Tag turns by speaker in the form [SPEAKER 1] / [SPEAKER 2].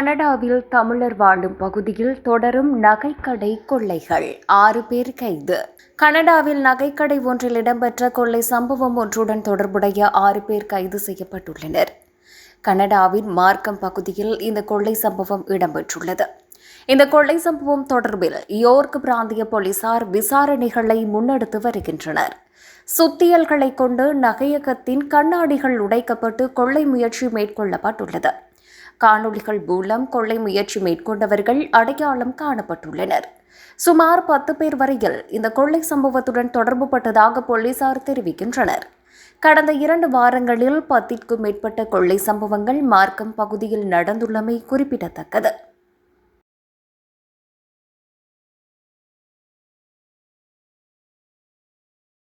[SPEAKER 1] கனடாவில் தமிழர் வாழும் பகுதியில் தொடரும் நகைக்கடை கொள்ளைகள். ஆறு பேர் கைது. கனடாவில் நகைக்கடை ஒன்றில் இடம்பெற்ற கொள்ளை சம்பவம் ஒன்றுடன் தொடர்புடைய ஆறு பேர் கைது செய்யப்பட்டுள்ளனர். கனடாவின் மார்க்கம் பகுதியில் இந்த கொள்ளை சம்பவம் இடம்பெற்றுள்ளது. இந்த கொள்ளை சம்பவம் தொடர்பில் யோர்க் பிராந்திய போலீசார் விசாரணைகளை முன்னெடுத்து வருகின்றனர். சுத்தியல்களை கொண்டு நகையகத்தின் கண்ணாடிகள் உடைக்கப்பட்டு கொள்ளை முயற்சி மேற்கொள்ளப்பட்டுள்ளது. காணொளிகள் மூலம் கொள்ளை முயற்சி மேற்கொண்டவர்கள் அடையாளம் காணப்பட்டுள்ளனர். சுமார் பத்து பேர் வரையில் இந்த கொள்ளை சம்பவத்துடன் தொடர்புபட்டதாக போலீசார் தெரிவிக்கின்றனர். கடந்த இரண்டு வாரங்களில் பத்திற்கும் மேற்பட்ட கொள்ளை சம்பவங்கள் மார்க்கம் பகுதியில் நடந்துள்ளமை குறிப்பிடத்தக்கது.